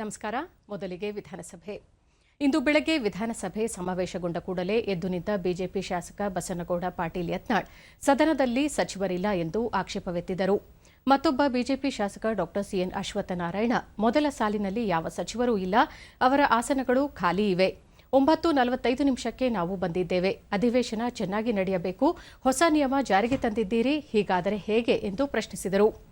ನಮಸ್ಕಾರ. ಮೊದಲಿಗೆ ವಿಧಾನಸಭೆ. ಇಂದು ಬೆಳಗ್ಗೆ ವಿಧಾನಸಭೆ ಸಮಾವೇಶಗೊಂಡ ಕೂಡಲೇ ಎದ್ದು ನಿಂತ ಬಿಜೆಪಿ ಶಾಸಕ ಬಸನಗೌಡ, ಪಾಟೀಲ್ ಯತ್ನಾಳ್ ಸದನದಲ್ಲಿ ಸಚಿವರಿಲ್ಲ ಎಂದು ಆಕ್ಷೇಪವೆತ್ತಿದರು ಮತ್ತೊಬ್ಬ ಬಿಜೆಪಿ ಶಾಸಕ ಡಾ. ಸಿಎನ್ ಅಶ್ವತ್ಥನಾರಾಯಣ, ಮೊದಲ ಸಾಲಿನಲ್ಲಿ ಯಾವ ಸಚಿವರೂ ಇಲ್ಲ, ಅವರ ಆಸನಗಳು ಖಾಲಿ ಇವೆ. ಒಂಬತ್ತು ನಲವತ್ತೈದು ನಿಮಿಷಕ್ಕೆ ನಾವು ಬಂದಿದ್ದೇವೆ. ಅಧಿವೇಶನ ಚೆನ್ನಾಗಿ ನಡೆಯಬೇಕು. ಹೊಸ ನಿಯಮ ಜಾರಿಗೆ ತಂದಿದ್ದೀರಿ. ಹೀಗಾದರೆ ಹೇಗೆ? ಎಂದು ಪ್ರಶ್ನಿಸಿದರು.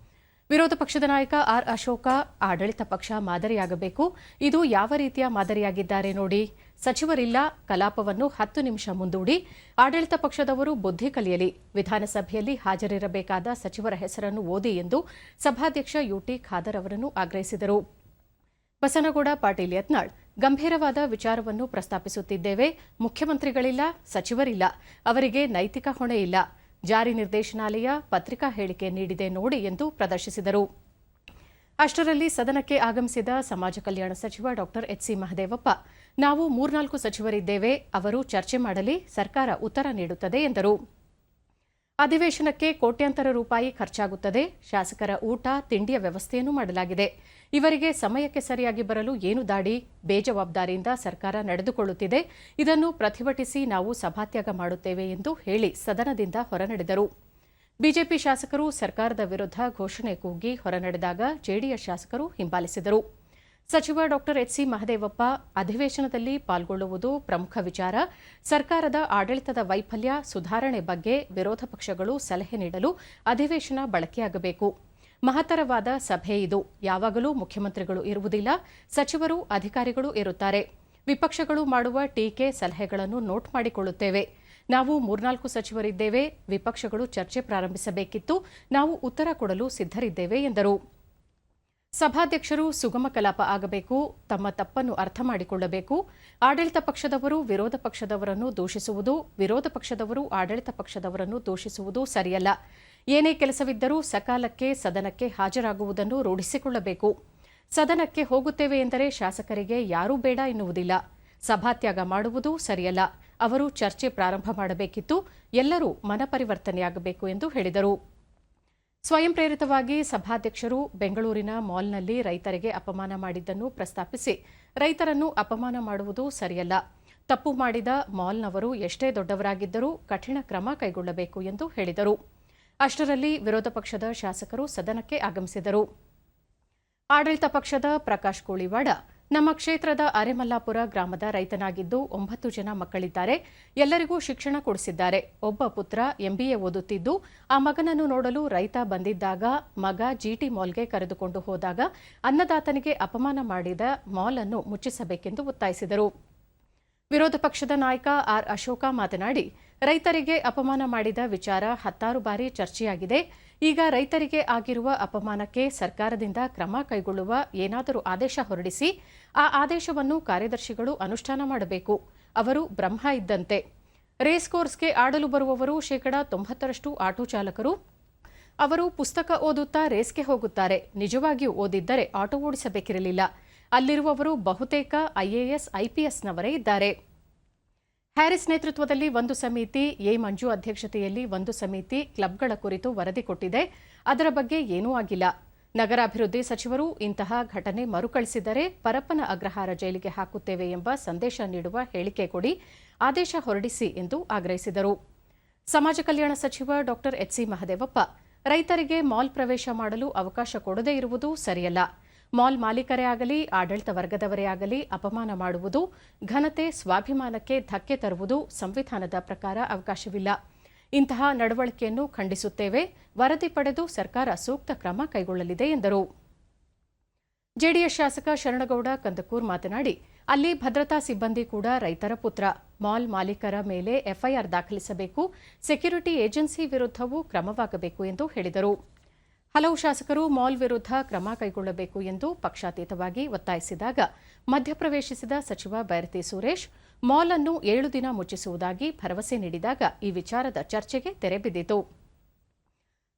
ವಿರೋಧ ಪಕ್ಷದ ನಾಯಕ ಆರ್ ಅಶೋಕ, ಆಡಳಿತ ಪಕ್ಷ ಮಾದರಿಯಾಗಬೇಕು. ಇದು ಯಾವ ರೀತಿಯ ಮಾದರಿಯಾಗಿದ್ದಾರೆ ನೋಡಿ. ಸಚಿವರಿಲ್ಲ, ಕಲಾಪವನ್ನು ಹತ್ತು ನಿಮಿಷ ಮುಂದೂಡಿ. ಆಡಳಿತ ಪಕ್ಷದವರು ಬುದ್ಧಿ ಕಲಿಯಲಿ. ವಿಧಾನಸಭೆಯಲ್ಲಿ ಹಾಜರಿರಬೇಕಾದ ಸಚಿವರ ಹೆಸರನ್ನು ಓದಿ ಎಂದು ಸಭಾಧ್ಯಕ್ಷ ಯುಟಿ ಖಾದರ್ ಅವರನ್ನು ಆಗ್ರಹಿಸಿದರು. ಬಸನಗೌಡ, ಪಾಟೀಲ್ ಯತ್ನಾಳ್, ಗಂಭೀರವಾದ ವಿಚಾರವನ್ನು ಪ್ರಸ್ತಾಪಿಸುತ್ತಿದ್ದೇವೆ. ಮುಖ್ಯಮಂತ್ರಿಗಳಿಲ್ಲ, ಸಚಿವರಿಲ್ಲ. ಅವರಿಗೆ ನೈತಿಕ ಹೊಣೆ ಇಲ್ಲ. ಜಾರಿ ನಿರ್ದೇಶನಾಲಯ ಪತ್ರಿಕಾ ಹೇಳಿಕೆ ನೀಡಿದೆ ನೋಡಿ ಎಂದು ಪ್ರದರ್ಶಿಸಿದರು. ಅಷ್ಟರಲ್ಲಿ ಸದನಕ್ಕೆ ಆಗಮಿಸಿದ ಸಮಾಜ ಕಲ್ಯಾಣ ಸಚಿವ ಡಾ ಎಚ್ಸಿ ಮಹದೇವಪ್ಪ, ನಾವು ಮೂರ್ನಾಲ್ಕು ಸಚಿವರಿದ್ದೇವೆ, ಅವರು ಚರ್ಚೆ ಮಾಡಲಿ, ಸರ್ಕಾರ ಉತ್ತರ ನೀಡುತ್ತದೆ ಎಂದರು. ಅಧಿವೇಶನಕ್ಕೆ ಕೋಟ್ಯಾಂತರ ರೂಪಾಯಿ ಖರ್ಚಾಗುತ್ತದೆ, ಶಾಸಕರ ಊಟ, ತಿಂಡಿಯ ವ್ಯವಸ್ಥೆಯನ್ನು ಮಾಡಲಾಗಿದೆ. ಇವರಿಗೆ ಸಮಯಕ್ಕೆ ಸರಿಯಾಗಿ ಬರಲು ಏನು ದಾಡಿ? ಬೇಜವಾಬ್ದಾರಿಯಿಂದ ಸರ್ಕಾರ ನಡೆದುಕೊಳ್ಳುತ್ತಿದೆ. ಇದನ್ನು ಪ್ರತಿಭಟಿಸಿ ನಾವು ಸಭಾತ್ಯಾಗ ಮಾಡುತ್ತೇವೆ ಎಂದು ಹೇಳಿ ಸದನದಿಂದ ಹೊರನಡೆದರು. ಬಿಜೆಪಿ ಶಾಸಕರು ಸರ್ಕಾರದ ವಿರುದ್ಧ ಘೋಷಣೆ ಕೂಗಿ ಹೊರನಡೆದಾಗ ಜೆಡಿಎಸ್ ಶಾಸಕರು ಹಿಂಬಾಲಿಸಿದರು. ಸಚಿವ ಡಾ ಎಚ್ಸಿ ಮಹದೇವಪ್ಪ, ಅಧಿವೇಶನದಲ್ಲಿ ಪಾಲ್ಗೊಳ್ಳುವುದು ಪ್ರಮುಖ ವಿಚಾರ. ಸರ್ಕಾರದ ಆಡಳಿತದ ವೈಫಲ್ಯ ಸುಧಾರಣೆ ಬಗ್ಗೆ ವಿರೋಧ ಪಕ್ಷಗಳು ಸಲಹೆ ನೀಡಲು ಅಧಿವೇಶನ ಬಳಕೆಯಾಗಬೇಕು. ಮಹತ್ತರವಾದ ಸಭೆ ಇದು. ಯಾವಾಗಲೂ ಮುಖ್ಯಮಂತ್ರಿಗಳು ಇರುವುದಿಲ್ಲ, ಸಚಿವರು ಅಧಿಕಾರಿಗಳು ಇರುತ್ತಾರೆ. ವಿಪಕ್ಷಗಳು ಮಾಡುವ ಟೀಕೆ ಸಲಹೆಗಳನ್ನು ನೋಟ್ ಮಾಡಿಕೊಳ್ಳುತ್ತೇವೆ. ನಾವು ಮೂರ್ನಾಲ್ಕು ಸಚಿವರಿದ್ದೇವೆ, ವಿಪಕ್ಷಗಳು ಚರ್ಚೆ ಪ್ರಾರಂಭಿಸಬೇಕಿತ್ತು, ನಾವು ಉತ್ತರ ಕೊಡಲು ಸಿದ್ಧರಿದ್ದೇವೆ ಎಂದರು. ಸಭಾಧ್ಯಕ್ಷರು ಸುಗಮ ಕಲಾಪ ಆಗಬೇಕು, ತಮ್ಮ ತಪ್ಪನ್ನು ಅರ್ಥ ಮಾಡಿಕೊಳ್ಳಬೇಕು. ಆಡಳಿತ ಪಕ್ಷದವರು ವಿರೋಧ ಪಕ್ಷದವರನ್ನು ದೂಷಿಸುವುದು, ವಿರೋಧ ಪಕ್ಷದವರು ಆಡಳಿತ ಪಕ್ಷದವರನ್ನು ದೂಷಿಸುವುದು ಸರಿಯಲ್ಲ. ಏನೇ ಕೆಲಸವಿದ್ದರೂ ಸಕಾಲಕ್ಕೆ, ಸದನಕ್ಕೆ ಹಾಜರಾಗುವುದನ್ನು ರೂಢಿಸಿಕೊಳ್ಳಬೇಕು. ಸದನಕ್ಕೆ ಹೋಗುತ್ತೇವೆ ಎಂದರೆ ಶಾಸಕರಿಗೆ ಯಾರೂ ಬೇಡ ಎನ್ನುವುದಿಲ್ಲ. ಸಭಾತ್ಯಾಗ ಮಾಡುವುದು ಸರಿಯಲ್ಲ. ಅವರು ಚರ್ಚೆ ಪ್ರಾರಂಭ ಮಾಡಬೇಕಿತ್ತು. ಎಲ್ಲರೂ ಮನಪರಿವರ್ತನೆಯಾಗಬೇಕು ಎಂದು ಹೇಳಿದರು. ಸ್ವಯಂ ಪ್ರೇರಿತವಾಗಿ ಸಭಾಧ್ಯಕ್ಷರು ಬೆಂಗಳೂರಿನ ಮಾಲ್ನಲ್ಲಿ ರೈತರಿಗೆ ಅಪಮಾನ ಮಾಡಿದ್ದನ್ನು ಪ್ರಸ್ತಾಪಿಸಿ, ರೈತರನ್ನು ಅಪಮಾನ ಮಾಡುವುದು ಸರಿಯಲ್ಲ. ತಪ್ಪು ಮಾಡಿದ ಮಾಲ್ನವರು ಎಷ್ಟೇ ದೊಡ್ಡವರಾಗಿದ್ದರೂ ಕಠಿಣ ಕ್ರಮ ಕೈಗೊಳ್ಳಬೇಕು ಎಂದು ಹೇಳಿದರು. ಅಷ್ಟರಲ್ಲಿ ವಿರೋಧ ಪಕ್ಷದ ಶಾಸಕರು ಸದನಕ್ಕೆ ಆಗಮಿಸಿದರು. ಆಡಳಿತ ಪಕ್ಷದ ಪ್ರಕಾಶ್ ಕೋಳಿವಾಡ ನಮ್ಮ ಕ್ಷೇತ್ರದ ಅರೆಮಲ್ಲಾಪುರ ಗ್ರಾಮದ ರೈತನಾಗಿದ್ದು ಒಂಬತ್ತು ಜನ ಮಕ್ಕಳಿದ್ದಾರೆ. ಎಲ್ಲರಿಗೂ ಶಿಕ್ಷಣ ಕೊಡಿಸಿದ್ದಾರೆ. ಒಬ್ಬ ಪುತ್ರ ಎಂಬಿಎ ಓದುತ್ತಿದ್ದು, ಆ ಮಗನನ್ನು ನೋಡಲು ರೈತ ಬಂದಿದ್ದಾಗ ಮಗ ಜಿಟಿ ಮಾಲ್ಗೆ ಕರೆದುಕೊಂಡು ಹೋದಾಗ ಅನ್ನದಾತನಿಗೆ ಅಪಮಾನ ಮಾಡಿದ ಮಾಲ್ ಅನ್ನು ಮುಚ್ಚಿಸಬೇಕೆಂದು ಒತ್ತಾಯಿಸಿದರು. ವಿರೋಧ ಪಕ್ಷದ ನಾಯಕ ಆರ್ ಅಶೋಕ ಮಾತನಾಡಿ, ರೈತರಿಗೆ ಅಪಮಾನ ಮಾಡಿದ ವಿಚಾರ ಹತ್ತಾರು ಬಾರಿ ಚರ್ಚೆಯಾಗಿದೆ. ಈಗ ರೈತರಿಗೆ ಆಗಿರುವ ಅಪಮಾನಕ್ಕೆ ಸರ್ಕಾರದಿಂದ ಕ್ರಮ ಕೈಗೊಳ್ಳುವ ಏನಾದರೂ ಆದೇಶ ಹೊರಡಿಸಿ, ಆ ಆದೇಶವನ್ನು ಕಾರ್ಯದರ್ಶಿಗಳು ಅನುಷ್ಠಾನ ಮಾಡಬೇಕು. ಅವರು ಬ್ರಹ್ಮ ಇದ್ದಂತೆ. ರೇಸ್ ಕೋರ್ಸ್ಗೆ ಆಡಲು ಬರುವವರು ಶೇಕಡಾ ತೊಂಬತ್ತರಷ್ಟು ಆಟೋ ಚಾಲಕರು. ಅವರು ಪುಸ್ತಕ ಓದುತ್ತಾ ರೇಸ್ಗೆ ಹೋಗುತ್ತಾರೆ. ನಿಜವಾಗಿಯೂ ಓದಿದ್ದರೆ ಆಟೋ ಓಡಿಸಬೇಕಿರಲಿಲ್ಲ. ಅಲ್ಲಿರುವವರು ಬಹುತೇಕ ಐಎಎಸ್, ಐಪಿಎಸ್ನವರೇ ಇದ್ದಾರೆ. ಹ್ಯಾರಿಸ್ ನೇತೃತ್ವದಲ್ಲಿ ಒಂದು ಸಮಿತಿ, ಎ ಮಂಜು ಅಧ್ಯಕ್ಷತೆಯಲ್ಲಿ ಒಂದು ಸಮಿತಿ ಕ್ಲಬ್ಗಳ ಕುರಿತು ವರದಿ ಕೊಟ್ಟಿದೆ. ಅದರ ಬಗ್ಗೆ ಏನೂ ಆಗಿಲ್ಲ. ನಗರಾಭಿವೃದ್ಧಿ ಸಚಿವರು ಇಂತಹ ಘಟನೆ ಮರುಕಳಿಸಿದರೆ ಪರಪ್ಪನ ಅಗ್ರಹಾರ ಜೈಲಿಗೆ ಹಾಕುತ್ತೇವೆ ಎಂಬ ಸಂದೇಶ ನೀಡುವ ಹೇಳಿಕೆ ಕೊಡಿ, ಆದೇಶ ಹೊರಡಿಸಿ ಎಂದು ಆಗ್ರಹಿಸಿದರು. ಸಮಾಜ ಕಲ್ಯಾಣ ಸಚಿವ ಡಾ. ಎಚ್ಸಿ ಮಹದೇವಪ್ಪ, ರೈತರಿಗೆ ಮಾಲ್ ಪ್ರವೇಶ ಮಾಡಲು ಅವಕಾಶ ಕೊಡದೇ ಇರುವುದು ಸರಿಯಲ್ಲ. ಮಾಲ್ ಮಾಲೀಕರೇ ಆಗಲಿ, ಆಡಳಿತ ವರ್ಗದವರೇ ಆಗಲಿ ಅಪಮಾನ ಮಾಡುವುದು, ಘನತೆ ಸ್ವಾಭಿಮಾನಕ್ಕೆ ಧಕ್ಕೆ ತರುವುದು ಸಂವಿಧಾನದ ಪ್ರಕಾರ ಅವಕಾಶವಿಲ್ಲ. ಇಂತಹ ನಡವಳಿಕೆಯನ್ನು ಖಂಡಿಸುತ್ತೇವೆ, ವರದಿ ಪಡೆದು ಸರ್ಕಾರ ಸೂಕ್ತ ಕ್ರಮ ಕೈಗೊಳ್ಳಲಿದೆ ಎಂದರು. ಜೆಡಿಎಸ್ ಶಾಸಕ ಶರಣಗೌಡ ಕಂದಕೂರ್ ಮಾತನಾಡಿ, ಅಲ್ಲಿ ಭದ್ರತಾ ಸಿಬ್ಬಂದಿ ಕೂಡ ರೈತರ ಪುತ್ರ. ಮಾಲ್ ಮಾಲೀಕರ ಮೇಲೆ ಎಫ್ಐಆರ್ ದಾಖಲಿಸಬೇಕು, ಸೆಕ್ಯೂರಿಟಿ ಏಜೆನ್ಸಿ ವಿರುದ್ಧವೂ ಕ್ರಮವಾಗಬೇಕು ಎಂದು ಹೇಳಿದರು. ಹಲವು ಶಾಸಕರು ಮಾಲ್ ವಿರುದ್ಧ ಕ್ರಮ ಕೈಗೊಳ್ಳಬೇಕು ಎಂದು ಪಕ್ಷಾತೀತವಾಗಿ ಒತ್ತಾಯಿಸಿದಾಗ ಮಧ್ಯಪ್ರವೇಶಿಸಿದ ಸಚಿವ ಬೈರತಿ ಸುರೇಶ್ ಮಾಲ್ ಅನ್ನು ಏಳು ದಿನ ಮುಚ್ಚಿಸುವುದಾಗಿ ಭರವಸೆ ನೀಡಿದಾಗ ಈ ವಿಚಾರದ ಚರ್ಚೆಗೆ ತೆರೆಬಿದ್ದಿತು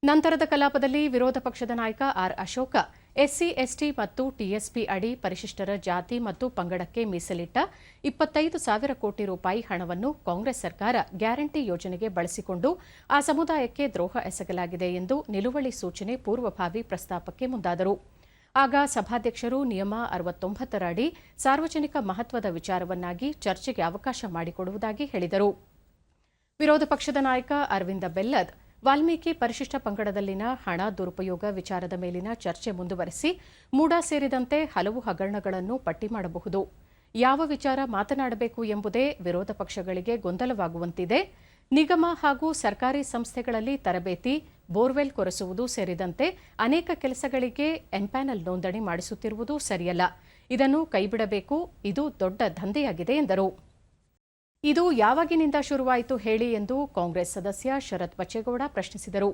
ನಂತರದ ಕಲಾಪದಲ್ಲಿ ವಿರೋಧ ಪಕ್ಷದ ನಾಯಕ ಆರ್ ಅಶೋಕ ಎಸ್ಸಿ, ಎಸ್ಟಿ ಮತ್ತು ಟಿಎಸ್ಪಿ ಅಡಿ ಪರಿಶಿಷ್ಟರ ಜಾತಿ ಮತ್ತು ಪಂಗಡಕ್ಕೆ ಮೀಸಲಿಟ್ಟ ಇಪ್ಪತ್ತೈದು ಸಾವಿರ ಕೋಟಿ ರೂಪಾಯಿ ಹಣವನ್ನು ಕಾಂಗ್ರೆಸ್ ಸರ್ಕಾರ ಗ್ಯಾರಂಟಿ ಯೋಜನೆಗೆ ಬಳಸಿಕೊಂಡು ಆ ಸಮುದಾಯಕ್ಕೆ ದ್ರೋಹ ಎಸಗಲಾಗಿದೆ ಎಂದು ನಿಲುವಳಿ ಸೂಚನೆ ಪೂರ್ವಭಾವಿ ಪ್ರಸ್ತಾಪಕ್ಕೆ ಮುಂದಾದರು. ಆಗ ಸಭಾಧ್ಯಕ್ಷರು ನಿಯಮ ಅರವತ್ತೊಂಬತ್ತರ ಅಡಿ ಸಾರ್ವಜನಿಕ ಮಹತ್ವದ ವಿಚಾರವನ್ನಾಗಿ ಚರ್ಚೆಗೆ ಅವಕಾಶ ಮಾಡಿಕೊಡುವುದಾಗಿ ಹೇಳಿದರು. ವಿರೋಧ ಪಕ್ಷದ ನಾಯಕ ಅರವಿಂದ ಬೆಲ್ಲದ್ ವಾಲ್ಮೀಕಿ ಪರಿಶಿಷ್ಟ ಪಂಗಡದಲ್ಲಿನ ಹಣ ದುರುಪಯೋಗ ವಿಚಾರದ ಮೇಲಿನ ಚರ್ಚೆ ಮುಂದುವರೆಸಿ ಮೂಡಾ ಸೇರಿದಂತೆ ಹಲವು ಹಗರಣಗಳನ್ನು ಪಟ್ಟಿ ಮಾಡಬಹುದು. ಯಾವ ವಿಚಾರ ಮಾತನಾಡಬೇಕು ಎಂಬುದೇ ವಿರೋಧ ಪಕ್ಷಗಳಿಗೆ ಗೊಂದಲವಾಗುವಂತಿದೆ. ನಿಗಮ ಹಾಗೂ ಸರ್ಕಾರಿ ಸಂಸ್ಥೆಗಳಲ್ಲಿ ತರಬೇತಿ, ಬೋರ್ವೆಲ್ ಕೊರೆಸುವುದು ಸೇರಿದಂತೆ ಅನೇಕ ಕೆಲಸಗಳಿಗೆ ಎಂಪ್ಯಾನಲ್ ನೋಂದಣಿ ಮಾಡಿಸುತ್ತಿರುವುದು ಸರಿಯಲ್ಲ. ಇದನ್ನು ಕೈಬಿಡಬೇಕು, ಇದು ದೊಡ್ಡ ದಂಧೆಯಾಗಿದೆ ಎಂದರು. ಇದು ಯಾವಾಗಿನಿಂದ ಶುರುವಾಯಿತು ಹೇಳಿ ಎಂದು ಕಾಂಗ್ರೆಸ್ ಸದಸ್ಯ ಶರತ್ ಬಚ್ಚೇಗೌಡ ಪ್ರಶ್ನಿಸಿದರು.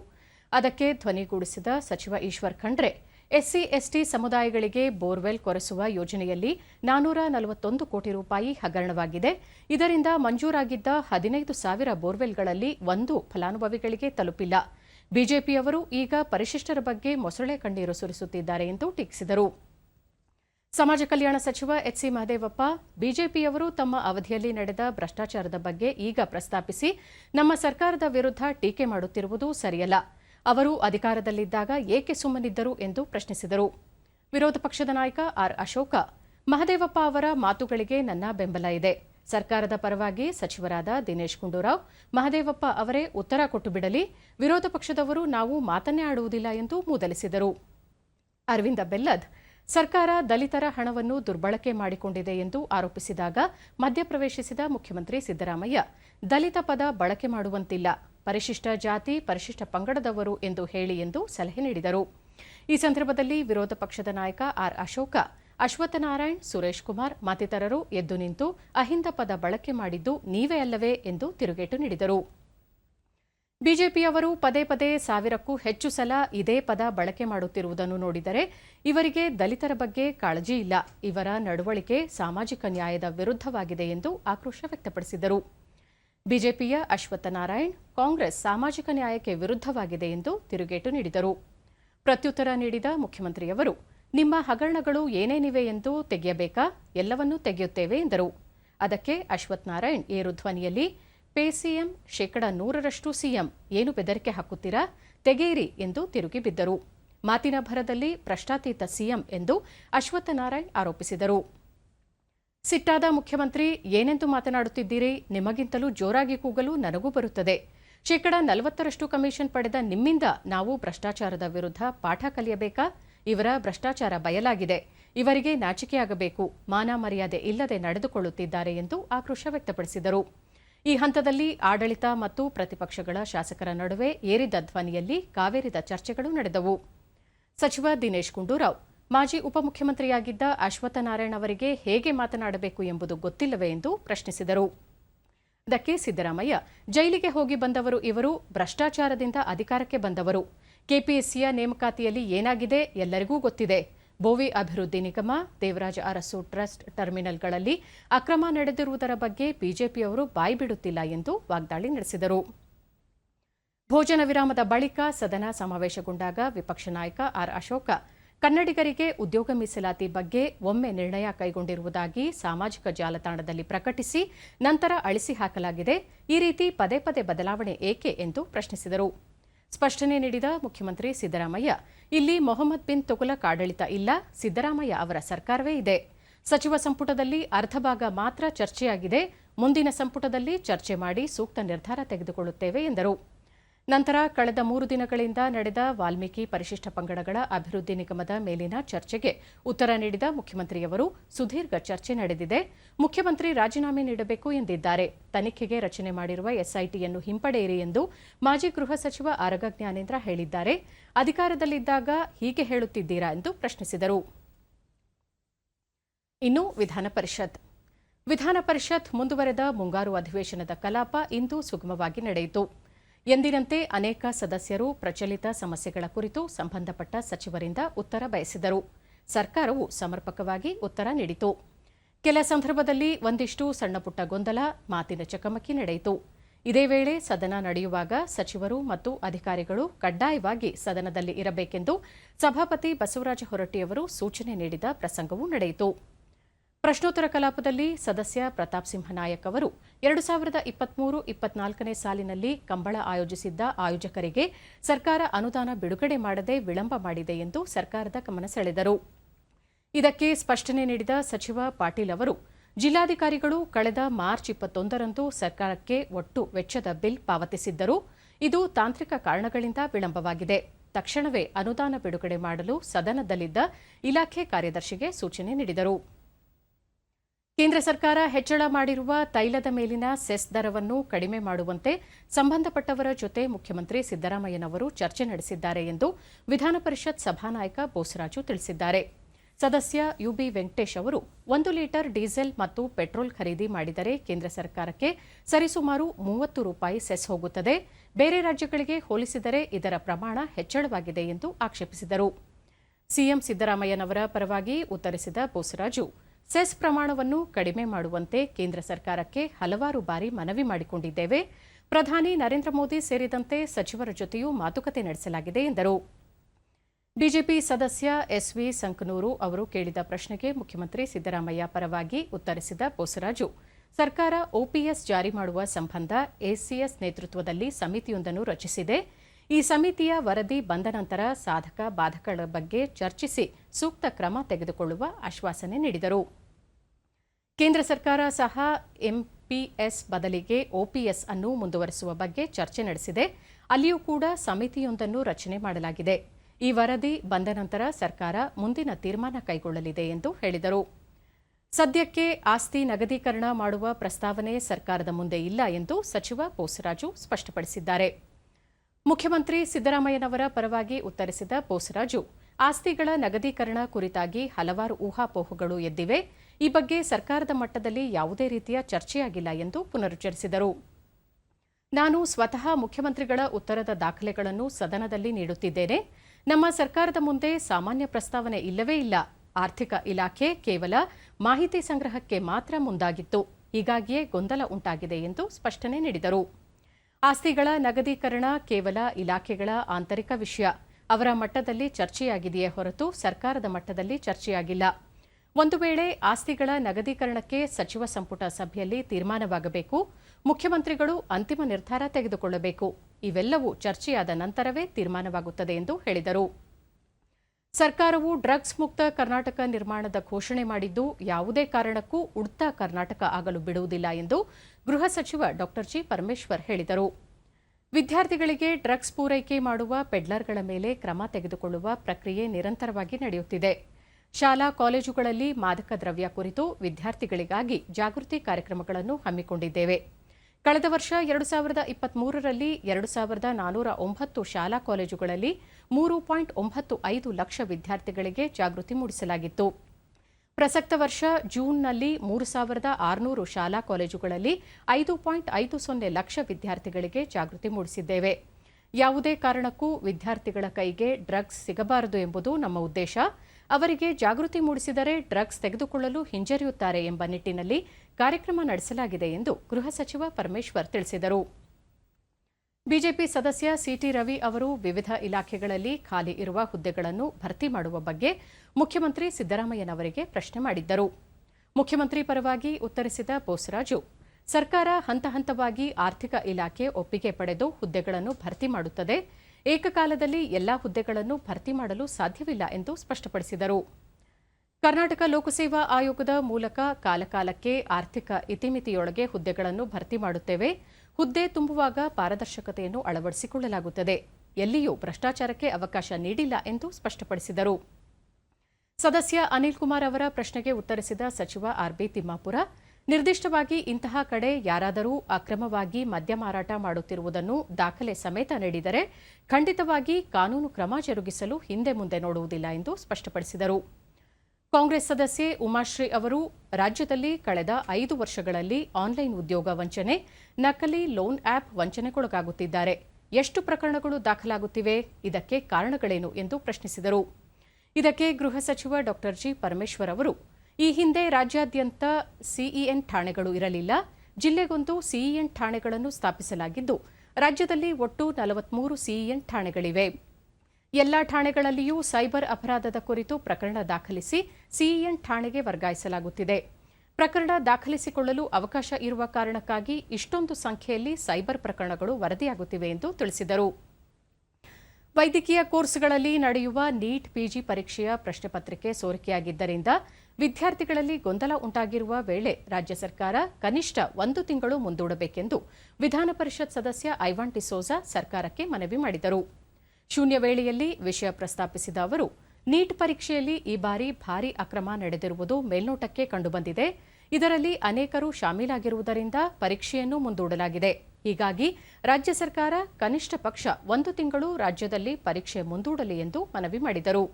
ಅದಕ್ಕೆ ಧ್ವನಿಗೂಡಿಸಿದ ಸಚಿವ ಈಶ್ವರ್ ಖಂಡ್ರೆ, ಎಸ್ಸಿ, ಎಸ್ಟಿ ಸಮುದಾಯಗಳಿಗೆ ಬೋರ್ವೆಲ್ ಕೊರೆಸುವ ಯೋಜನೆಯಲ್ಲಿ ನಾನೂರ ನಲವತ್ತೊಂದು ಕೋಟಿ ರೂಪಾಯಿ ಹಗರಣವಾಗಿದೆ. ಇದರಿಂದ ಮಂಜೂರಾಗಿದ್ದ ಹದಿನೈದು ಸಾವಿರ ಬೋರ್ವೆಲ್ಗಳಲ್ಲಿ ಒಂದು ಫಲಾನುಭವಿಗಳಿಗೆ ತಲುಪಿಲ್ಲ. ಬಿಜೆಪಿಯವರು ಈಗ ಪರಿಶಿಷ್ಟರ ಬಗ್ಗೆ ಮೊಸಳೆ ಕಣ್ಣೀರು ಸುರಿಸುತ್ತಿದ್ದಾರೆ ಎಂದು ಟೀಕಿಸಿದರು. ಸಮಾಜ ಕಲ್ಯಾಣ ಸಚಿವ ಎಚ್ಸಿ ಮಹದೇವಪ್ಪ, ಬಿಜೆಪಿಯವರು ತಮ್ಮ ಅವಧಿಯಲ್ಲಿ ನಡೆದ ಭ್ರಷ್ಟಾಚಾರದ ಬಗ್ಗೆ ಈಗ ಪ್ರಸ್ತಾಪಿಸಿ ನಮ್ಮ ಸರ್ಕಾರದ ವಿರುದ್ಧ ಟೀಕೆ ಮಾಡುತ್ತಿರುವುದು ಸರಿಯಲ್ಲ. ಅವರು ಅಧಿಕಾರದಲ್ಲಿದ್ದಾಗ ಏಕೆ ಸುಮ್ಮನಿದ್ದರು ಎಂದು ಪ್ರಶ್ನಿಸಿದರು. ವಿರೋಧ ಪಕ್ಷದ ನಾಯಕ ಆರ್ ಅಶೋಕ, ಮಹದೇವಪ್ಪ ಅವರ ಮಾತುಗಳಿಗೆ ನನ್ನ ಬೆಂಬಲ ಇದೆ. ಸರ್ಕಾರದ ಪರವಾಗಿ ಸಚಿವರಾದ ದಿನೇಶ್ ಗುಂಡೂರಾವ್, ಮಹದೇವಪ್ಪ ಅವರೇ ಉತ್ತರ ಕೊಟ್ಟು ಬಿಡಲಿ, ವಿರೋಧ ಪಕ್ಷದವರು ನಾವು ಮಾತನ್ನೇ ಆಡುವುದಿಲ್ಲ ಎಂದು ಮೂದಲಿಸಿದರು. ಅರವಿಂದ ಬೆಲ್ಲದ್ ಸರ್ಕಾರ ದಲಿತರ ಹಣವನ್ನು ದುರ್ಬಳಕೆ ಮಾಡಿಕೊಂಡಿದೆ ಎಂದು ಆರೋಪಿಸಿದಾಗ ಮಧ್ಯಪ್ರವೇಶಿಸಿದ ಮುಖ್ಯಮಂತ್ರಿ ಸಿದ್ದರಾಮಯ್ಯ, ದಲಿತ ಪದ ಬಳಕೆ ಮಾಡುವಂತಿಲ್ಲ. ಪರಿಶಿಷ್ಟ ಜಾತಿ, ಪರಿಶಿಷ್ಟ ಪಂಗಡದವರು ಎಂದು ಹೇಳಿ ಎಂದು ಸಲಹೆ ನೀಡಿದರು. ಈ ಸಂದರ್ಭದಲ್ಲಿ ವಿರೋಧ ಪಕ್ಷದ ನಾಯಕ ಆರ್. ಅಶೋಕ ಅಶ್ವಥನಾರಾಯಣ್ ಸುರೇಶ್ ಕುಮಾರ್ ಮತ್ತಿತರರು ಎದ್ದು ನಿಂತು ಅಹಿಂದ ಪದ ಬಳಕೆ ಮಾಡಿದ್ದು ನೀವೇ ಅಲ್ಲವೇ ಎಂದು ತಿರುಗೇಟು ನೀಡಿದರು. ಬಿಜೆಪಿಯವರು ಪದೇ ಪದೇ ಸಾವಿರಕ್ಕೂ ಹೆಚ್ಚು ಸಲ ಇದೇ ಪದ ಬಳಕೆ ಮಾಡುತ್ತಿರುವುದನ್ನು ನೋಡಿದರೆ ಇವರಿಗೆ ದಲಿತರ ಬಗ್ಗೆ ಕಾಳಜಿ ಇಲ್ಲ. ಇವರ ನಡವಳಿಕೆ ಸಾಮಾಜಿಕ ನ್ಯಾಯದ ವಿರುದ್ಧವಾಗಿದೆ ಎಂದು ಆಕ್ರೋಶ ವ್ಯಕ್ತಪಡಿಸಿದರು. ಬಿಜೆಪಿಯ ಅಶ್ವತ್ಥನಾರಾಯಣ್ ಕಾಂಗ್ರೆಸ್ ಸಾಮಾಜಿಕ ನ್ಯಾಯಕ್ಕೆ ವಿರುದ್ಧವಾಗಿದೆ ಎಂದು ತಿರುಗೇಟು ನೀಡಿದರು. ಪ್ರತ್ಯುತ್ತರ ನೀಡಿದ ಮುಖ್ಯಮಂತ್ರಿಯವರು, ನಿಮ್ಮ ಹಗರಣಗಳು ಏನೇನಿವೆ ಎಂದು ತೆಗೆಯಬೇಕಾ? ಎಲ್ಲವನ್ನೂ ತೆಗೆಯುತ್ತೇವೆ ಎಂದರು. ಅದಕ್ಕೆ ಅಶ್ವತ್ಥನಾರಾಯಣ್ ಏರು ಧ್ವನಿಯಲ್ಲಿ ಪೇ ಸಿಎಂ ಶೇಕಡ ನೂರರಷ್ಟು ಸಿಎಂ ಏನು ಬೆದರಿಕೆ ಹಾಕುತ್ತೀರಾ? ತೆಗೆಯಿರಿ ಎಂದು ತಿರುಗಿ ಬಿದ್ದರು. ಮಾತಿನ ಭರದಲ್ಲಿ ಭ್ರಷ್ಟಾತೀತ ಸಿಎಂ ಎಂದು ಅಶ್ವತ್ಥನಾರಾಯಣ್ ಆರೋಪಿಸಿದರು. ಸಿಟ್ಟಾದ ಮುಖ್ಯಮಂತ್ರಿ, ಏನೆಂದು ಮಾತನಾಡುತ್ತಿದ್ದೀರಿ? ನಿಮಗಿಂತಲೂ ಜೋರಾಗಿ ಕೂಗಲು ನನಗೂ ಬರುತ್ತದೆ. ಶೇಕಡ ನಲವತ್ತರಷ್ಟು ಕಮಿಷನ್ ಪಡೆದ ನಿಮ್ಮಿಂದ ನಾವು ಭ್ರಷ್ಟಾಚಾರದ ವಿರುದ್ಧ ಪಾಠ ಕಲಿಯಬೇಕಾ? ಇವರ ಭ್ರಷ್ಟಾಚಾರ ಬಯಲಾಗಿದೆ. ಇವರಿಗೆ ನಾಚಿಕೆಯಾಗಬೇಕು. ಮಾನ ಮರ್ಯಾದೆ ಇಲ್ಲದೆ ನಡೆದುಕೊಳ್ಳುತ್ತಿದ್ದಾರೆ ಎಂದು ಆಕ್ರೋಶ ವ್ಯಕ್ತಪಡಿಸಿದರು. ಈ ಹಂತದಲ್ಲಿ ಆಡಳಿತ ಮತ್ತು ಪ್ರತಿಪಕ್ಷಗಳ ಶಾಸಕರ ನಡುವೆ ಏರಿದ ಧ್ವನಿಯಲ್ಲಿ ಕಾವೇರಿದ ಚರ್ಚೆಗಳು ನಡೆದವು. ಸಚಿವ ದಿನೇಶ್ ಗುಂಡೂರಾವ್, ಮಾಜಿ ಉಪಮುಖ್ಯಮಂತ್ರಿಯಾಗಿದ್ದ ಅಶ್ವತ್ಥನಾರಾಯಣ ಅವರಿಗೆ ಹೇಗೆ ಮಾತನಾಡಬೇಕು ಎಂಬುದು ಗೊತ್ತಿಲ್ಲವೇ ಎಂದು ಪ್ರಶ್ನಿಸಿದರು. ಇದಕ್ಕೆ ಸಿದ್ದರಾಮಯ್ಯ, ಜೈಲಿಗೆ ಹೋಗಿ ಬಂದವರು ಇವರು, ಭ್ರಷ್ಟಾಚಾರದಿಂದ ಅಧಿಕಾರಕ್ಕೆ ಬಂದವರು. ಕೆಪಿಎಸ್ಸಿಯ ನೇಮಕಾತಿಯಲ್ಲಿ ಏನಾಗಿದೆ ಎಲ್ಲರಿಗೂ ಗೊತ್ತಿದೆ. ಬೋವಿ ಅಭಿವೃದ್ಧಿ ನಿಗಮ, ದೇವರಾಜ ಅರಸು ಟ್ರಸ್ಟ್ ಟರ್ಮಿನಲ್ಗಳಲ್ಲಿ ಅಕ್ರಮ ನಡೆದಿರುವುದರ ಬಗ್ಗೆ ಬಿಜೆಪಿಯವರು ಬಾಯ್ಬಿಡುತ್ತಿಲ್ಲ ಎಂದು ವಾಗ್ದಾಳಿ ನಡೆಸಿದರು. ಭೋಜನ ವಿರಾಮದ ಬಳಿಕ ಸದನ ಸಮಾವೇಶಗೊಂಡಾಗ ವಿಪಕ್ಷ ನಾಯಕ ಆರ್ ಅಶೋಕ, ಕನ್ನಡಿಗರಿಗೆ ಉದ್ಯೋಗ ಮೀಸಲಾತಿ ಬಗ್ಗೆ ಒಮ್ಮೆ ನಿರ್ಣಯ ಕೈಗೊಂಡಿರುವುದಾಗಿ ಸಾಮಾಜಿಕ ಜಾಲತಾಣದಲ್ಲಿ ಪ್ರಕಟಿಸಿ ನಂತರ ಅಳಿಸಿ ಹಾಕಲಾಗಿದೆ. ಈ ರೀತಿ ಪದೇ ಪದೇ ಬದಲಾವಣೆ ಏಕೆ ಎಂದು ಪ್ರಶ್ನಿಸಿದರು. ಸ್ಪಷ್ಟನೆ ನೀಡಿದ ಮುಖ್ಯಮಂತ್ರಿ ಸಿದ್ದರಾಮಯ್ಯ, ಇಲ್ಲಿ ಮೊಹಮ್ಮದ್ ಬಿನ್ ತುಗುಲಕ್ ಆಡಳಿತ ಇಲ್ಲ, ಸಿದ್ದರಾಮಯ್ಯ ಅವರ ಸರ್ಕಾರವೇ ಇದೆ. ಸಚಿವ ಸಂಪುಟದಲ್ಲಿ ಅರ್ಧ ಭಾಗ ಮಾತ್ರ ಚರ್ಚೆಯಾಗಿದೆ, ಮುಂದಿನ ಸಂಪುಟದಲ್ಲಿ ಚರ್ಚೆ ಮಾಡಿ ಸೂಕ್ತ ನಿರ್ಧಾರ ತೆಗೆದುಕೊಳ್ಳುತ್ತೇವೆ ಎಂದರು. ನಂತರ ಕಳೆದ ಮೂರು ದಿನಗಳಿಂದ ನಡೆದ ವಾಲ್ಮೀಕಿ ಪರಿಶಿಷ್ಟ ಪಂಗಡಗಳ ಅಭಿವೃದ್ಧಿ ನಿಗಮದ ಮೇಲಿನ ಚರ್ಚೆಗೆ ಉತ್ತರ ನೀಡಿದ ಮುಖ್ಯಮಂತ್ರಿಯವರು, ಸುದೀರ್ಘ ಚರ್ಚೆ ನಡೆದಿದೆ. ಮುಖ್ಯಮಂತ್ರಿ ರಾಜೀನಾಮೆ ನೀಡಬೇಕು ಎಂದಿದ್ದಾರೆ. ತನಿಖೆಗೆ ರಚನೆ ಮಾಡಿರುವ ಎಸ್ಐಟಿಯನ್ನು ಹಿಂಪಡೆಯಿರಿ ಎಂದು ಮಾಜಿ ಗೃಹ ಸಚಿವ ಆರಗ ಜ್ಞಾನೇಂದ್ರ ಹೇಳಿದ್ದಾರೆ. ಅಧಿಕಾರದಲ್ಲಿದ್ದಾಗ ಹೀಗೆ ಹೇಳುತ್ತಿದ್ದೀರಾ ಎಂದು ಪ್ರಶ್ನಿಸಿದರು. ಇನ್ನು ವಿಧಾನ ಪರಿಷತ್. ವಿಧಾನ ಪರಿಷತ್ ಮುಂದುವರೆದ ಮುಂಗಾರು ಅಧಿವೇಶನದ ಕಲಾಪ ಇಂದು ಸುಗಮವಾಗಿ ನಡೆಯಿತು. ಎಂದಿನಂತೆ ಅನೇಕ ಸದಸ್ಯರು ಪ್ರಚಲಿತ ಸಮಸ್ಯೆಗಳ ಕುರಿತು ಸಂಬಂಧಪಟ್ಟ ಸಚಿವರಿಂದ ಉತ್ತರ ಬಯಸಿದರು. ಸರ್ಕಾರವು ಸಮರ್ಪಕವಾಗಿ ಉತ್ತರ ನೀಡಿತು. ಕೆಲ ಸಂದರ್ಭದಲ್ಲಿ ಒಂದಿಷ್ಟು ಸಣ್ಣಪುಟ್ಟ ಗೊಂದಲ ಮಾತಿನ ಚಕಮಕಿ ನಡೆಯಿತು. ಇದೇ ವೇಳೆ ಸದನ ನಡೆಯುವಾಗ ಸಚಿವರು ಮತ್ತು ಅಧಿಕಾರಿಗಳು ಕಡ್ಡಾಯವಾಗಿ ಸದನದಲ್ಲಿ ಇರಬೇಕೆಂದು ಸಭಾಪತಿ ಬಸವರಾಜ ಹೊರಟ್ಟಿಯವರು ಸೂಚನೆ ನೀಡಿದ ಪ್ರಸಂಗವೂ ನಡೆಯಿತು. ಪ್ರಶ್ನೋತ್ತರ ಕಲಾಪದಲ್ಲಿ ಸದಸ್ಯ ಪ್ರತಾಪ್ ಸಿಂಹ ನಾಯಕ್ ಅವರು ಎರಡು ಸಾವಿರದ ಇಪ್ಪತ್ಮೂರು ಇಪ್ಪತ್ನಾಲ್ಕನೇ ಸಾಲಿನಲ್ಲಿ ಕಂಬಳ ಆಯೋಜಿಸಿದ್ದ ಆಯೋಜಕರಿಗೆ ಸರ್ಕಾರ ಅನುದಾನ ಬಿಡುಗಡೆ ಮಾಡದೆ ವಿಳಂಬ ಮಾಡಿದೆ ಎಂದು ಸರ್ಕಾರದ ಗಮನ ಸೆಳೆದರು. ಇದಕ್ಕೆ ಸ್ಪಷ್ಟನೆ ನೀಡಿದ ಸಚಿವ ಪಾಟೀಲ್ ಅವರು, ಜಿಲ್ಲಾಧಿಕಾರಿಗಳು ಕಳೆದ ಮಾರ್ಚ್ ಇಪ್ಪತ್ತೊಂದರಂದು ಸರ್ಕಾರಕ್ಕೆ ಒಟ್ಟು ವೆಚ್ಚದ ಬಿಲ್ ಪಾವತಿಸಿದ್ದರು ಇದು ತಾಂತ್ರಿಕ ಕಾರಣಗಳಿಂದ ವಿಳಂಬವಾಗಿದೆ. ತಕ್ಷಣವೇ ಅನುದಾನ ಬಿಡುಗಡೆ ಮಾಡಲು ಸದನದಲ್ಲಿದ್ದ ಇಲಾಖೆ ಕಾರ್ಯದರ್ಶಿಗೆ ಸೂಚನೆ ನೀಡಿದರು. ಕೇಂದ್ರ ಸರ್ಕಾರ ಹೆಚ್ಚಳ ಮಾಡಿರುವ ತೈಲದ ಮೇಲಿನ ಸೆಸ್ ದರವನ್ನು ಕಡಿಮೆ ಮಾಡುವಂತೆ ಸಂಬಂಧಪಟ್ಟವರ ಜೊತೆ ಮುಖ್ಯಮಂತ್ರಿ ಸಿದ್ದರಾಮಯ್ಯನವರು ಚರ್ಚೆ ನಡೆಸಿದ್ದಾರೆ ಎಂದು ವಿಧಾನಪರಿಷತ್ ಸಭಾನಾಯಕ ಬೋಸರಾಜು ತಿಳಿಸಿದ್ದಾರೆ. ಸದಸ್ಯ ಯುಬಿ ವೆಂಕಟೇಶ್ ಅವರು ಒಂದು ಲೀಟರ್ ಡೀಸೆಲ್ ಮತ್ತು ಪೆಟ್ರೋಲ್ ಖರೀದಿ ಮಾಡಿದರೆ ಕೇಂದ್ರ ಸರ್ಕಾರಕ್ಕೆ ಸರಿಸುಮಾರು ಮೂವತ್ತು ರೂಪಾಯಿ ಸೆಸ್ ಹೋಗುತ್ತದೆ. ಬೇರೆ ರಾಜ್ಯಗಳಿಗೆ ಹೋಲಿಸಿದರೆ ಇದರ ಪ್ರಮಾಣ ಹೆಚ್ಚಳವಾಗಿದೆ ಎಂದು ಆಕ್ಷೇಪಿಸಿದರು. ಸಿಎಂ ಸಿದ್ದರಾಮಯ್ಯನವರ ಪರವಾಗಿ ಉತ್ತರಿಸಿದ ಬೋಸರಾಜು ಸೆಸ್ ಪ್ರಮಾಣವನ್ನು ಕಡಿಮೆ ಮಾಡುವಂತೆ ಕೇಂದ್ರ ಸರ್ಕಾರಕ್ಕೆ ಹಲವಾರು ಬಾರಿ ಮನವಿ ಮಾಡಿಕೊಂಡಿದ್ದೇವೆ. ಪ್ರಧಾನಿ ನರೇಂದ್ರ ಮೋದಿ ಸೇರಿದಂತೆ ಸಚಿವರ ಜೊತೆಯೂ ಮಾತುಕತೆ ನಡೆಸಲಾಗಿದೆ ಎಂದರು. ಬಿಜೆಪಿ ಸದಸ್ಯ ಎಸ್ವಿ ಸಂಕನೂರು ಅವರು ಕೇಳಿದ ಪ್ರಶ್ನೆಗೆ ಮುಖ್ಯಮಂತ್ರಿ ಸಿದ್ದರಾಮಯ್ಯ ಪರವಾಗಿ ಉತ್ತರಿಸಿದ ಬೋಸರಾಜು ಸರ್ಕಾರ ಒಪಿಎಸ್ ಜಾರಿ ಮಾಡುವ ಸಂಬಂಧ ಎಸಿಎಸ್ ನೇತೃತ್ವದಲ್ಲಿ ಸಮಿತಿಯೊಂದನ್ನು ರಚಿಸಿದೆ. ಈ ಸಮಿತಿಯ ವರದಿ ಬಂದ ನಂತರ ಸಾಧಕ ಬಾಧಕಗಳ ಬಗ್ಗೆ ಚರ್ಚಿಸಿ ಸೂಕ್ತ ಕ್ರಮ ತೆಗೆದುಕೊಳ್ಳುವ ಆಶ್ವಾಸನೆ ನೀಡಿದರು. ಕೇಂದ್ರ ಸರ್ಕಾರ ಸಹ ಎಂಪಿಎಸ್ ಬದಲಿಗೆ ಒಪಿಎಸ್ ಅನ್ನು ಮುಂದುವರೆಸುವ ಬಗ್ಗೆ ಚರ್ಚೆ ನಡೆಸಿದೆ. ಅಲ್ಲಿಯೂ ಕೂಡ ಸಮಿತಿಯೊಂದನ್ನು ರಚನೆ ಮಾಡಲಾಗಿದೆ. ಈ ವರದಿ ಬಂದ ನಂತರ ಸರ್ಕಾರ ಮುಂದಿನ ತೀರ್ಮಾನ ಕೈಗೊಳ್ಳಲಿದೆ ಎಂದು ಹೇಳಿದರು. ಸದ್ಯಕ್ಕೆ ಆಸ್ತಿ ನಗದೀಕರಣ ಮಾಡುವ ಪ್ರಸ್ತಾವನೆ ಸರ್ಕಾರದ ಮುಂದೆ ಇಲ್ಲ ಎಂದು ಸಚಿವ ಬೋಸರಾಜು ಸ್ಪಷ್ಟಪಡಿಸಿದ್ದಾರೆ. ಮುಖ್ಯಮಂತ್ರಿ ಸಿದ್ದರಾಮಯ್ಯನವರ ಪರವಾಗಿ ಉತ್ತರಿಸಿದ ಬೋಸರಾಜು, ಆಸ್ತಿಗಳ ನಗದೀಕರಣ ಕುರಿತಾಗಿ ಹಲವಾರು ಊಹಾಪೋಹಗಳು ಎದ್ದಿವೆ. ಈ ಬಗ್ಗೆ ಸರ್ಕಾರದ ಮಟ್ಟದಲ್ಲಿ ಯಾವುದೇ ರೀತಿಯ ಚರ್ಚೆಯಾಗಿಲ್ಲ ಎಂದು ಪುನರುಚ್ಚರಿಸಿದರು. ನಾನು ಸ್ವತಃ ಮುಖ್ಯಮಂತ್ರಿಗಳ ಉತ್ತರದ ದಾಖಲೆಗಳನ್ನು ಸದನದಲ್ಲಿ ನೀಡುತ್ತಿದ್ದೇನೆ. ನಮ್ಮ ಸರ್ಕಾರದ ಮುಂದೆ ಸಾಮಾನ್ಯ ಪ್ರಸ್ತಾವನೆ ಇಲ್ಲವೇ ಇಲ್ಲ. ಆರ್ಥಿಕ ಇಲಾಖೆ ಕೇವಲ ಮಾಹಿತಿ ಸಂಗ್ರಹಕ್ಕೆ ಮಾತ್ರ ಮುಂದಾಗಿತ್ತು. ಹೀಗಾಗಿಯೇ ಗೊಂದಲ ಉಂಟಾಗಿದೆ ಎಂದು ಸ್ಪಷ್ಟನೆ ನೀಡಿದರು. ಆಸ್ತಿಗಳ ನಗದೀಕರಣ ಕೇವಲ ಇಲಾಖೆಗಳ ಆಂತರಿಕ ವಿಷಯ. ಅವರ ಮಟ್ಟದಲ್ಲಿ ಚರ್ಚೆಯಾಗಿದೆಯೇ ಹೊರತು ಸರ್ಕಾರದ ಮಟ್ಟದಲ್ಲಿ ಚರ್ಚೆಯಾಗಿಲ್ಲ. ಒಂದು ವೇಳೆ ಆಸ್ತಿಗಳ ನಗದೀಕರಣಕ್ಕೆ ಸಚಿವ ಸಂಪುಟ ಸಭೆಯಲ್ಲಿ ತೀರ್ಮಾನವಾಗಬೇಕು, ಮುಖ್ಯಮಂತ್ರಿಗಳು ಅಂತಿಮ ನಿರ್ಧಾರ ತೆಗೆದುಕೊಳ್ಳಬೇಕು. ಇವೆಲ್ಲವೂ ಚರ್ಚೆಯಾದ ನಂತರವೇ ತೀರ್ಮಾನವಾಗುತ್ತದೆ ಎಂದು ಹೇಳಿದರು. ಸರ್ಕಾರವು ಡ್ರಗ್ಸ್ ಮುಕ್ತ ಕರ್ನಾಟಕ ನಿರ್ಮಾಣದ ಘೋಷಣೆ ಮಾಡಿದ್ದು, ಯಾವುದೇ ಕಾರಣಕ್ಕೂ ಉಡ್ತ ಕರ್ನಾಟಕ ಆಗಲು ಬಿಡುವುದಿಲ್ಲ ಎಂದು ಗೃಹ ಸಚಿವ ಡಾ ಜಿ ಪರಮೇಶ್ವರ್ ಹೇಳಿದರು. ವಿದ್ಯಾರ್ಥಿಗಳಿಗೆ ಡ್ರಗ್ಸ್ ಪೂರೈಕೆ ಮಾಡುವ ಪೆಡ್ಲರ್ಗಳ ಮೇಲೆ ಕ್ರಮ ತೆಗೆದುಕೊಳ್ಳುವ ಪ್ರಕ್ರಿಯೆ ನಿರಂತರವಾಗಿ ನಡೆಯುತ್ತಿದೆ. ಶಾಲಾ ಕಾಲೇಜುಗಳಲ್ಲಿ ಮಾದಕ ದ್ರವ್ಯ ಕುರಿತು ವಿದ್ಯಾರ್ಥಿಗಳಿಗಾಗಿ ಜಾಗೃತಿ ಕಾರ್ಯಕ್ರಮಗಳನ್ನು ಹಮ್ಮಿಕೊಂಡಿದ್ದೇವೆ. ಕಳೆದ ವರ್ಷ ಎರಡು ಸಾವಿರದ ಇಪ್ಪತ್ಮೂರರಲ್ಲಿ ಎರಡು ಸಾವಿರದ ನಾನೂರ ಒಂಬತ್ತು ಶಾಲಾ ಕಾಲೇಜುಗಳಲ್ಲಿ ಮೂರು ಪಾಯಿಂಟ್ ಒಂಬತ್ತು ಐದು ಲಕ್ಷ ವಿದ್ಯಾರ್ಥಿಗಳಿಗೆ ಜಾಗೃತಿ ಮೂಡಿಸಲಾಗಿತ್ತು. ಪ್ರಸಕ್ತ ವರ್ಷ ಜೂನ್ನಲ್ಲಿ ಮೂರು ಸಾವಿರದ ಆರುನೂರು ಶಾಲಾ ಕಾಲೇಜುಗಳಲ್ಲಿ ಐದು ಪಾಯಿಂಟ್ ಐದು ಸೊನ್ನೆ ಲಕ್ಷ ವಿದ್ಯಾರ್ಥಿಗಳಿಗೆ ಜಾಗೃತಿ ಮೂಡಿಸಿದ್ದೇವೆ. ಯಾವುದೇ ಕಾರಣಕ್ಕೂ ವಿದ್ಯಾರ್ಥಿಗಳ ಕೈಗೆ ಡ್ರಗ್ಸ್ ಸಿಗಬಾರದು ಎಂಬುದು ನಮ್ಮ ಉದ್ದೇಶ. ಅವರಿಗೆ ಜಾಗೃತಿ ಮೂಡಿಸಿದರೆ ಡ್ರಗ್ಸ್ ತೆಗೆದುಕೊಳ್ಳಲು ಹಿಂಜರಿಯುತ್ತಾರೆ ಎಂಬ ನಿಟ್ಟಿನಲ್ಲಿ ಕಾರ್ಯಕ್ರಮ ನಡೆಸಲಾಗಿದೆ ಎಂದು ಗೃಹ ಸಚಿವ ಪರಮೇಶ್ವರ್ ತಿಳಿಸಿದರು. ಬಿಜೆಪಿ ಸದಸ್ಯ ಸಿಟಿ ರವಿ ಅವರು ವಿವಿಧ ಇಲಾಖೆಗಳಲ್ಲಿ ಖಾಲಿ ಇರುವ ಹುದ್ದೆಗಳನ್ನು ಭರ್ತಿ ಮಾಡುವ ಬಗ್ಗೆ ಮುಖ್ಯಮಂತ್ರಿ ಸಿದ್ದರಾಮಯ್ಯನವರಿಗೆ ಪ್ರಶ್ನೆ ಮಾಡಿದ್ದರು. ಮುಖ್ಯಮಂತ್ರಿ ಪರವಾಗಿ ಉತ್ತರಿಸಿದ ಬೋಸರಾಜು ಸರ್ಕಾರ ಹಂತ ಹಂತವಾಗಿ ಆರ್ಥಿಕ ಇಲಾಖೆ ಒಪ್ಪಿಗೆ ಪಡೆದು ಹುದ್ದೆಗಳನ್ನು ಭರ್ತಿ ಮಾಡುತ್ತದೆ ಏಕಕಾಲದಲ್ಲಿ ಎಲ್ಲಾ ಹುದ್ದೆಗಳನ್ನು ಭರ್ತಿ ಮಾಡಲು ಸಾಧ್ಯವಿಲ್ಲ ಎಂದು ಸ್ಪಷ್ಟಪಡಿಸಿದರು. ಕರ್ನಾಟಕ ಲೋಕಸೇವಾ ಆಯೋಗದ ಮೂಲಕ ಕಾಲಕಾಲಕ್ಕೆ ಆರ್ಥಿಕ ಇತಿಮಿತಿಯೊಳಗೆ ಹುದ್ದೆಗಳನ್ನು ಭರ್ತಿ ಮಾಡುತ್ತೇವೆ. ಹುದ್ದೆ ತುಂಬುವಾಗ ಪಾರದರ್ಶಕತೆಯನ್ನು ಅಳವಡಿಸಿಕೊಳ್ಳಲಾಗುತ್ತದೆ. ಎಲ್ಲಿಯೂ ಭ್ರಷ್ಟಾಚಾರಕ್ಕೆ ಅವಕಾಶ ನೀಡಿಲ್ಲ ಎಂದು ಸ್ಪಷ್ಟಪಡಿಸಿದರು. ಸದಸ್ಯ ಅನಿಲ್ ಕುಮಾರ್ ಅವರ ಪ್ರಶ್ನೆಗೆ ಉತ್ತರಿಸಿದ ಸಚಿವ ಆರ್ಬಿ ತಿಮ್ಮಾಪುರ ನಿರ್ದಿಷ್ಟವಾಗಿ ಇಂತಹ ಕಡೆ ಯಾರಾದರೂ ಅಕ್ರಮವಾಗಿ ಮದ್ಯ ಮಾರಾಟ ಮಾಡುತ್ತಿರುವುದನ್ನು ದಾಖಲೆ ಸಮೇತ ನೀಡಿದರೆ ಖಂಡಿತವಾಗಿ ಕಾನೂನು ಕ್ರಮ ಜರುಗಿಸಲು ಹಿಂದೆ ಮುಂದೆ ನೋಡುವುದಿಲ್ಲ ಎಂದು ಸ್ಪಷ್ಟಪಡಿಸಿದರು. ಕಾಂಗ್ರೆಸ್ ಸದಸ್ಯೆ ಉಮಾಶ್ರೀ ಅವರು, ರಾಜ್ಯದಲ್ಲಿ ಕಳೆದ ಐದು ವರ್ಷಗಳಲ್ಲಿ ಆನ್ಲೈನ್ ಉದ್ಯೋಗ ವಂಚನೆ, ನಕಲಿ ಲೋನ್ ಆಪ್ ವಂಚನೆಗೊಳಗಾಗುತ್ತಿದ್ದಾರೆ. ಎಷ್ಟು ಪ್ರಕರಣಗಳು ದಾಖಲಾಗುತ್ತಿವೆ? ಇದಕ್ಕೆ ಕಾರಣಗಳೇನು ಎಂದು ಪ್ರಶ್ನಿಸಿದರು. ಇದಕ್ಕೆ ಗೃಹ ಸಚಿವ ಡಾ ಜಿ. ಪರಮೇಶ್ವರ್ ಅವರು ಈ ಹಿಂದೆ ರಾಜ್ಯಾದ್ಯಂತ ಸಿಇಎನ್ ಠಾಣೆಗಳು ಇರಲಿಲ್ಲ. ಜಿಲ್ಲೆಗೊಂದು ಸಿಇಎನ್ ಠಾಣೆಗಳನ್ನು ಸ್ಥಾಪಿಸಲಾಗಿದ್ದು, ರಾಜ್ಯದಲ್ಲಿ ಒಟ್ಟು ನಲವತ್ಮೂರು ಸಿಇಎನ್ ಠಾಣೆಗಳಿವೆ. ಎಲ್ಲಾ ಠಾಣೆಗಳಲ್ಲಿಯೂ ಸೈಬರ್ ಅಪರಾಧದ ಕುರಿತು ಪ್ರಕರಣ ದಾಖಲಿಸಿ ಸಿಇಎನ್ ಠಾಣೆಗೆ ವರ್ಗಾಯಿಸಲಾಗುತ್ತಿದೆ. ಪ್ರಕರಣ ದಾಖಲಿಸಿಕೊಳ್ಳಲು ಅವಕಾಶ ಇರುವ ಕಾರಣಕ್ಕಾಗಿ ಇಷ್ಟೊಂದು ಸಂಖ್ಯೆಯಲ್ಲಿ ಸೈಬರ್ ಪ್ರಕರಣಗಳು ವರದಿಯಾಗುತ್ತಿವೆ ಎಂದು ತಿಳಿಸಿದರು. ವೈದ್ಯಕೀಯ ಕೋರ್ಸ್ಗಳಲ್ಲಿ ನಡೆಯುವ ನೀಟ್ ಪಿಜಿ ಪರೀಕ್ಷೆಯ ಪ್ರಶ್ನೆಪತ್ರಿಕೆ ಸೋರಿಕೆಯಾಗಿದ್ದರಿಂದ ವಿದ್ಯಾರ್ಥಿಗಳಲ್ಲಿ ಗೊಂದಲ ಉಂಟಾಗಿರುವ ವೇಳೆ ರಾಜ್ಯ ಸರ್ಕಾರ ಕನಿಷ್ಠ ಒಂದು ತಿಂಗಳು ಮುಂದೂಡಬೇಕೆಂದು ವಿಧಾನ ಪರಿಷತ್ ಸದಸ್ಯ ಐವಾನ್ ಟಿಸೋಜಾ ಸರ್ಕಾರಕ್ಕೆ ಮನವಿ ಮಾಡಿದರು. ಶೂನ್ಯ ವೇಳೆಯಲ್ಲಿ ವಿಷಯ ಪ್ರಸ್ತಾಪಿಸಿದ ಅವರು, ನೀಟ್ ಪರೀಕ್ಷೆಯಲ್ಲಿ ಈ ಬಾರಿ ಭಾರೀ ಅಕ್ರಮ ನಡೆದಿರುವುದು ಮೇಲ್ನೋಟಕ್ಕೆ ಕಂಡುಬಂದಿದೆ. ಇದರಲ್ಲಿ ಅನೇಕರು ಶಾಮೀಲಾಗಿರುವುದರಿಂದ ಪರೀಕ್ಷೆಯನ್ನು ಮುಂದೂಡಲಾಗಿದೆ. ಹೀಗಾಗಿ ರಾಜ್ಯ ಸರ್ಕಾರ ಕನಿಷ್ಠ ಪಕ್ಷ ಒಂದು ತಿಂಗಳು ರಾಜ್ಯದಲ್ಲಿ ಪರೀಕ್ಷೆ ಮುಂದೂಡಲಿ ಎಂದು ಮನವಿ ಮಾಡಿದರು.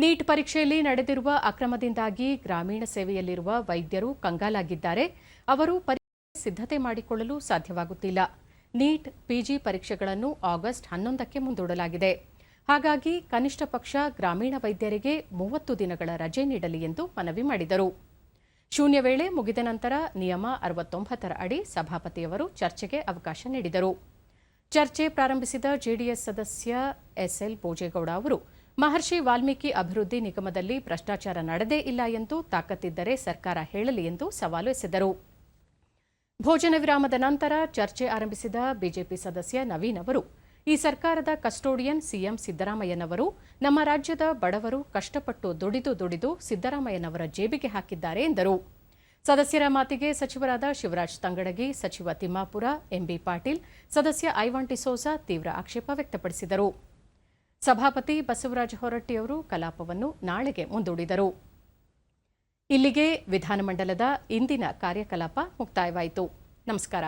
ನೀಟ್ ಪರೀಕ್ಷೆಯಲ್ಲಿ ನಡೆದಿರುವ ಅಕ್ರಮದಿಂದಾಗಿ ಗ್ರಾಮೀಣ ಸೇವೆಯಲ್ಲಿರುವ ವೈದ್ಯರು ಕಂಗಾಲಾಗಿದ್ದಾರೆ. ಅವರು ಪರೀಕ್ಷೆ ಸಿದ್ಧತೆ ಮಾಡಿಕೊಳ್ಳಲು ಸಾಧ್ಯವಾಗುತ್ತಿಲ್ಲ. ನೀಟ್ ಪಿಜಿ ಪರೀಕ್ಷೆಗಳನ್ನು ಆಗಸ್ಟ್ ಹನ್ನೊಂದಕ್ಕೆ ಮುಂದೂಡಲಾಗಿದೆ. ಹಾಗಾಗಿ ಕನಿಷ್ಠ ಪಕ್ಷ ಗ್ರಾಮೀಣ ವೈದ್ಯರಿಗೆ ಮೂವತ್ತು ದಿನಗಳ ರಜೆ ನೀಡಲಿ ಎಂದು ಮನವಿ ಮಾಡಿದರು. ಶೂನ್ಯ ವೇಳೆ ಮುಗಿದ ನಂತರ ನಿಯಮ ಅರವತ್ತೊಂಬತ್ತರ ಅಡಿ ಸಭಾಪತಿಯವರು ಚರ್ಚೆಗೆ ಅವಕಾಶ ನೀಡಿದರು. ಚರ್ಚೆ ಪ್ರಾರಂಭಿಸಿದ ಜೆಡಿಎಸ್ ಸದಸ್ಯ ಎಸ್ಎಲ್ ಭೋಜೇಗೌಡ ಅವರು ಮಹರ್ಷಿ ವಾಲ್ಮೀಕಿ ಅಭಿವೃದ್ಧಿ ನಿಗಮದಲ್ಲಿ ಭ್ರಷ್ಟಾಚಾರ ನಡೆದೇ ಇಲ್ಲ ಎಂದು ತಾಕತ್ತಿದ್ದರೆ ಸರ್ಕಾರ ಹೇಳಲಿ ಎಂದು ಸವಾಲು ಎಸೆದರು. ಭೋಜನ ವಿರಾಮದ ನಂತರ ಚರ್ಚೆ ಆರಂಭಿಸಿದ ಬಿಜೆಪಿ ಸದಸ್ಯ ನವೀನ್ ಅವರು, ಈ ಸರ್ಕಾರದ ಕಸ್ಟೋಡಿಯನ್ ಸಿಎಂ ಸಿದ್ದರಾಮಯ್ಯನವರು, ನಮ್ಮ ರಾಜ್ಯದ ಬಡವರು ಕಷ್ಟಪಟ್ಟು ದುಡಿದು ದುಡಿದು ಸಿದ್ದರಾಮಯ್ಯನವರ ಜೇಬಿಗೆ ಹಾಕಿದ್ದಾರೆ ಎಂದರು. ಸದಸ್ಯರ ಮಾತಿಗೆ ಸಚಿವರಾದ ಶಿವರಾಜ್ ತಂಗಡಗಿ, ಸಚಿವ ತಿಮ್ಮಾಪುರ, ಎಂಬಿ ಪಾಟೀಲ್, ಸದಸ್ಯ ಐವಾನ್ ಸೋಸಾ ತೀವ್ರ ಆಕ್ಷೇಪ ವ್ಯಕ್ತಪಡಿಸಿದರು. ಸಭಾಪತಿ ಬಸವರಾಜ ಹೊರಟ್ಟಿಯವರು ಕಲಾಪವನ್ನು ನಾಳೆಗೆ ಮುಂದೂಡಿದರು. ಇಲ್ಲಿಗೆ ವಿಧಾನಮಂಡಲದ ಇಂದಿನ ಕಾರ್ಯಕಲಾಪ ಮುಕ್ತಾಯವಾಯಿತು. ನಮಸ್ಕಾರ.